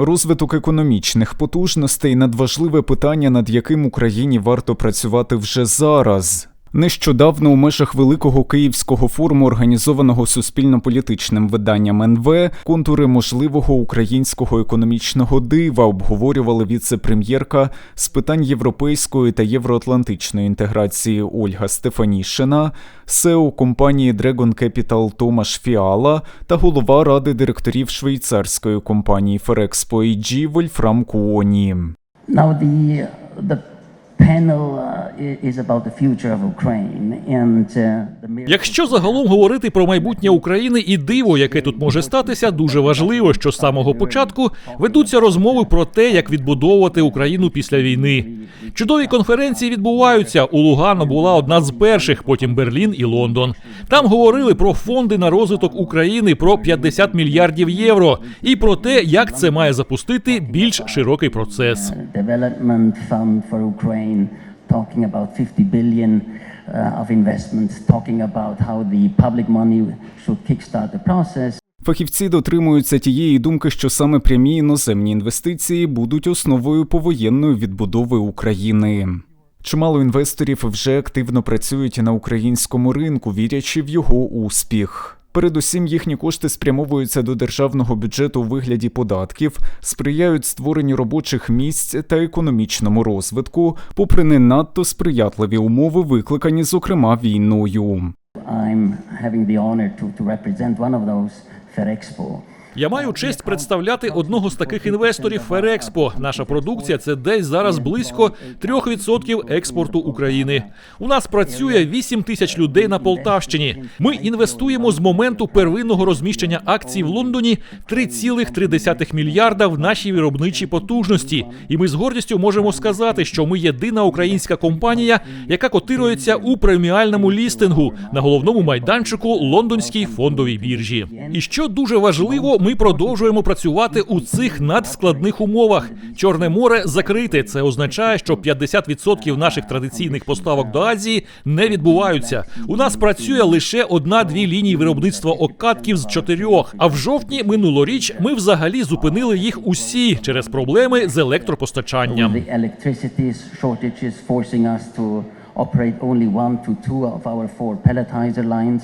Розвиток економічних потужностей надважливе питання, над яким Україні варто працювати вже зараз. Нещодавно у межах великого київського форуму, організованого суспільно-політичним виданням НВ, контури можливого українського економічного дива обговорювали віце-прем'єрка з питань європейської та євроатлантичної інтеграції Ольга Стефанішина, СЕО компанії Dragon Capital Томаш Фіала та голова ради директорів швейцарської компанії Ferexpo AG Вольфрам Куоні. Now the the panel uh, is about the future of Ukraine and uh, the Якщо загалом говорити про майбутнє України і диво, яке тут може статися, дуже важливо, що з самого початку ведуться розмови про те, як відбудовувати Україну після війни. Чудові конференції відбуваються. У Лугано була одна з перших, потім Берлін і Лондон. Там говорили про фонди на розвиток України, про 50 мільярдів євро і про те, як це має запустити більш широкий процес. development fund for Ukraine, talking about 50 billion uh, of investments, talking about how the public money should kickstart the process. Фахівці дотримуються тієї думки, що саме прямі іноземні інвестиції будуть основою повоєнної відбудови України. Чимало інвесторів вже активно працюють на українському ринку, вірячи в його успіх. Передусім, їхні кошти спрямовуються до державного бюджету у вигляді податків, сприяють створенню робочих місць та економічному розвитку, попри не надто сприятливі умови, викликані зокрема війною. I'm having the honor to, to represent one of those, Ferexpo. Я маю честь представляти одного з таких інвесторів Ферекспо. Наша продукція це десь зараз близько 3% експорту України. У нас працює 8 тисяч людей на Полтавщині. Ми інвестуємо з моменту первинного розміщення акцій в Лондоні 3,3 мільярда в наші виробничі потужності. І ми з гордістю можемо сказати, що ми єдина українська компанія, яка котирується у преміальному лістингу на головному майданчику лондонській фондовій біржі. І що дуже важливо, ми продовжуємо працювати у цих надскладних умовах. Чорне море закрите. Це означає, що 50% наших традиційних поставок до Азії не відбуваються. У нас працює лише одна-дві лінії виробництва окатків з чотирьох. А в жовтні минулоріч ми взагалі зупинили їх усі через проблеми з електропостачанням. Operate only one to two of our four pelletizer lines.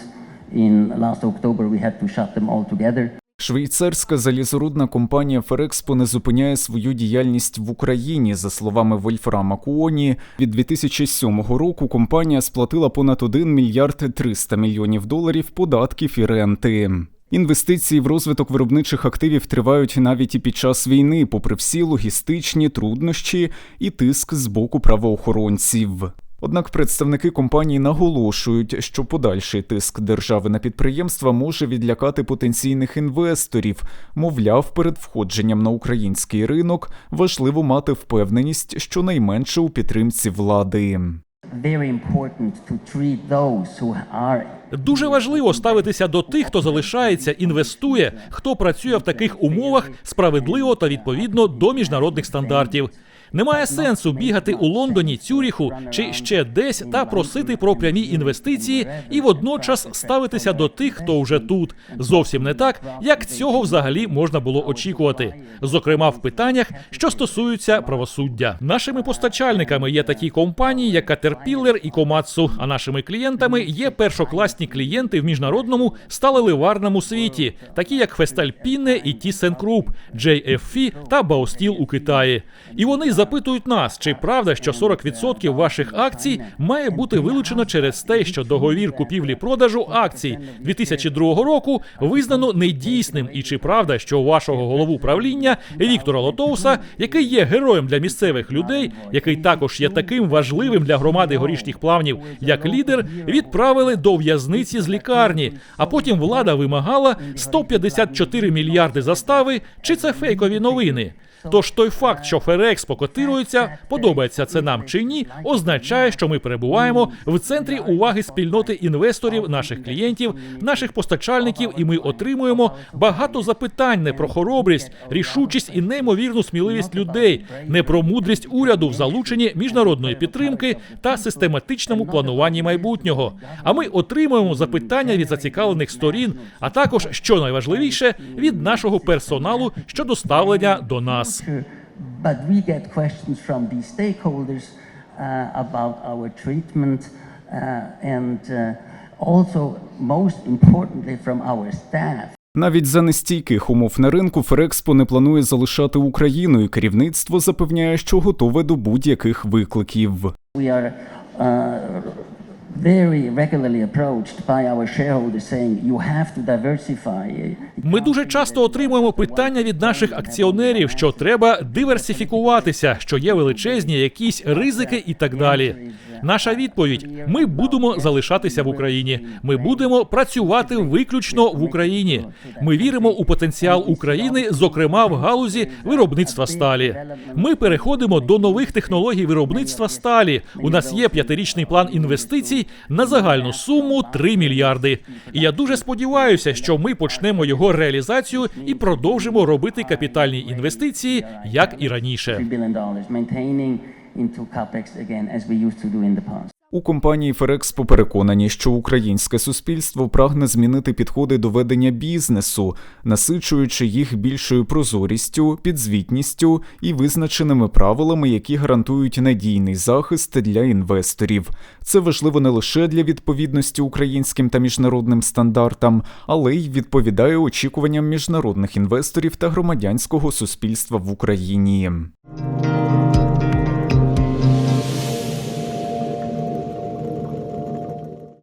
In last October, we had to shut them all together. Швейцарська залізорудна компанія Ферекспо не зупиняє свою діяльність в Україні. За словами Вольфрама Куоні, від 2007 року компанія сплатила понад 1 мільярд 300 мільйонів доларів податків і ренти. Інвестиції в розвиток виробничих активів тривають навіть і під час війни, попри всі логістичні труднощі і тиск з боку правоохоронців. Однак представники компанії наголошують, що подальший тиск держави на підприємства може відлякати потенційних інвесторів. Мовляв, перед входженням на український ринок важливо мати впевненість, щонайменше у підтримці влади. Дуже важливо ставитися до тих, хто залишається, інвестує, хто працює в таких умовах справедливо та відповідно до міжнародних стандартів. Немає сенсу бігати у Лондоні, Цюріху чи ще десь та просити про прямі інвестиції і водночас ставитися до тих, хто вже тут. Зовсім не так, як цього взагалі можна було очікувати. Зокрема, в питаннях, що стосуються правосуддя. Нашими постачальниками є такі компанії, як Caterpillar і Komatsu, а нашими клієнтами є першокласні клієнти в міжнародному сталеливарному світі, такі як Фестальпіне і ThyssenKrupp, JFE та Baosteel у Китаї. І вони запитують нас, чи правда, що 40% ваших акцій має бути вилучено через те, що договір купівлі-продажу акцій 2002 року визнано недійсним, і чи правда, що вашого голову правління Віктора Лотоуса, який є героєм для місцевих людей, який також є таким важливим для громади горішніх плавнів, як лідер, відправили до в'язниці з лікарні, а потім влада вимагала 154 мільярди застави. Чи це фейкові новини? Тож той факт, що Ферекспо котирується, подобається це нам чи ні, означає, що ми перебуваємо в центрі уваги спільноти інвесторів, наших клієнтів, наших постачальників, і ми отримуємо багато запитань не про хоробрість, рішучість і неймовірну сміливість людей, не про мудрість уряду в залученні міжнародної підтримки та систематичному плануванні майбутнього. А ми отримуємо запитання від зацікавлених сторін, а також, що найважливіше, від нашого персоналу щодо ставлення до нас. But we get questions from these stakeholders uh, about our treatment uh, and uh, also, most importantly, from our staff. Навіть за нестійких умов на ринку Ферекспо не планує залишати Україну, і керівництво запевняє, що готове до будь-яких викликів. We are uh, very regularly. Ми дуже часто отримуємо питання від наших акціонерів, що треба диверсифікуватися, що є величезні якісь ризики і так далі. Наша відповідь: ми будемо залишатися в Україні. Ми будемо працювати виключно в Україні. Ми віримо у потенціал України, зокрема в галузі виробництва сталі. Ми переходимо до нових технологій виробництва сталі. У нас є п'ятирічний план інвестицій на загальну суму 3 мільярди. І я дуже сподіваюся, що ми почнемо його реалізацію і продовжимо робити капітальні інвестиції, як і раніше. $3 billion, maintaining into capex again as we used to do in the past. У компанії Ферекспо переконані, що українське суспільство прагне змінити підходи до ведення бізнесу, насичуючи їх більшою прозорістю, підзвітністю і визначеними правилами, які гарантують надійний захист для інвесторів. Це важливо не лише для відповідності українським та міжнародним стандартам, але й відповідає очікуванням міжнародних інвесторів та громадянського суспільства в Україні.